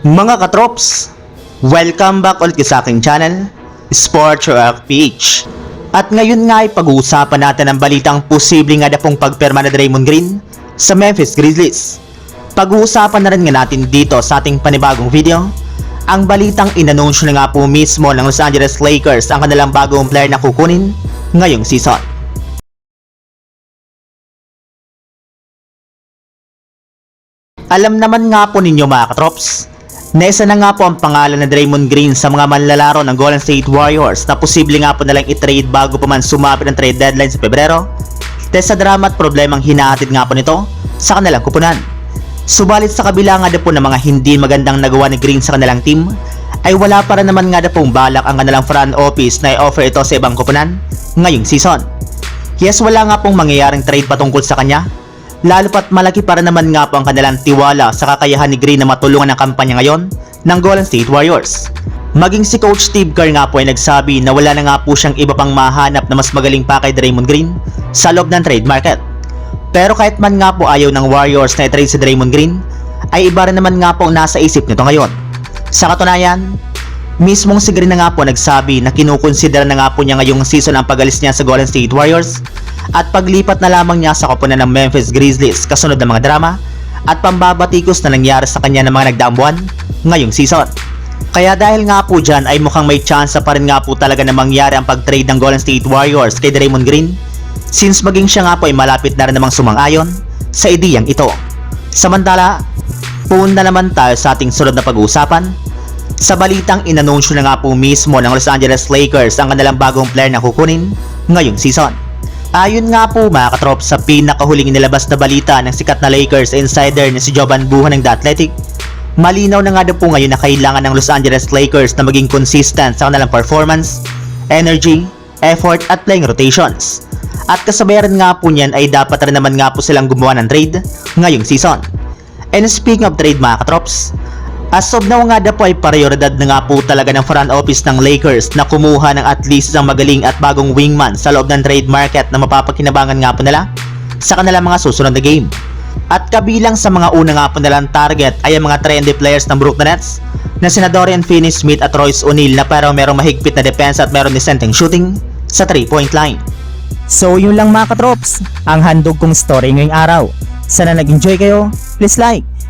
Mga katrops, welcome back ulit sa aking channel, Sports Rock PH. At ngayon nga ay pag-uusapan natin ang balitang posibleng nga na pong pagperma na Draymond Green sa Memphis Grizzlies. Pag-uusapan na rin nga natin dito sa ating panibagong video, ang balitang inanunsyo na nga po mismo ng Los Angeles Lakers ang kanilang bagong player na kukunin ngayong season. Alam naman nga po ninyo mga katrops, na isa na nga po ang pangalan na Draymond Green sa mga manlalaro ng Golden State Warriors na posible nga po nalang i-trade bago pa man sumapit ang trade deadline sa Pebrero dahil sa drama at problemang hinahatid nga po nito sa kanilang kupunan. Subalit sa kabila nga po ng mga hindi magandang nagawa ni Green sa kanilang team, ay wala pa rin naman nga na pong balak ang kanilang front office na i-offer ito sa ibang kupunan ngayong season. Yes, wala nga pong mangyayaring trade patungkol sa kanya Lalo pat malaki para naman nga po ang kanilang tiwala sa kakayahan ni Green na matulungan ang kampanya ngayon ng Golden State Warriors. Maging si Coach Steve Kerr nga po ay nagsabi na wala na nga po siyang iba pang mahanap na mas magaling pa kay Draymond Green sa loob ng trade market. Pero kahit man nga po ayaw ng Warriors na i-trade si Draymond Green, ay iba rin naman nga po ang nasa isip nito ngayon. Sa katunayan, mismong si Green na nga po nagsabi na kinukonsidera na nga po niya ngayong season ang pagalis niya sa Golden State Warriors at paglipat na lamang niya sa koponan ng Memphis Grizzlies kasunod ng mga drama at pambabatikos na nangyari sa kanya ng mga nagdaang buwan ngayong season. Kaya dahil nga po dyan ay mukhang may chance pa rin nga po talaga na mangyari ang pag-trade ng Golden State Warriors kay Draymond Green since maging siya nga po ay malapit na rin namang sumang-ayon sa ideyang ito. Samantala, pumunta naman tayo sa ating sunod na pag-uusapan sa balitang inanunsyo na nga po mismo ng Los Angeles Lakers ang kanilang bagong player na kukunin ngayong season. Ayon nga po mga katrop sa pinakahuling inilabas na balita ng sikat na Lakers insider na si Jovan Buhan ng The Athletic, malinaw na nga daw po ngayon na kailangan ng Los Angeles Lakers na maging consistent sa kanilang performance, energy, effort at playing rotations. At kasabayan nga po niyan ay dapat rin naman nga po silang gumawa ng trade ngayong season. And speaking of trade mga katrops, As of now nga daw po ay prioridad na nga po talaga ng front office ng Lakers na kumuha ng at least isang magaling at bagong wingman sa loob ng trade market na mapapakinabangan nga po nila sa kanilang mga susunod na game. At kabilang sa mga una nga po nilang target ay ang mga trendy players ng Brooklyn Nets na sina Dorian Finney-Smith at Royce O'Neal na pero merong mahigpit na depensa at meron disenteng shooting sa 3-point line. So yun lang mga katrops, ang handog kong story ngayong araw. Sana nag-enjoy kayo, please like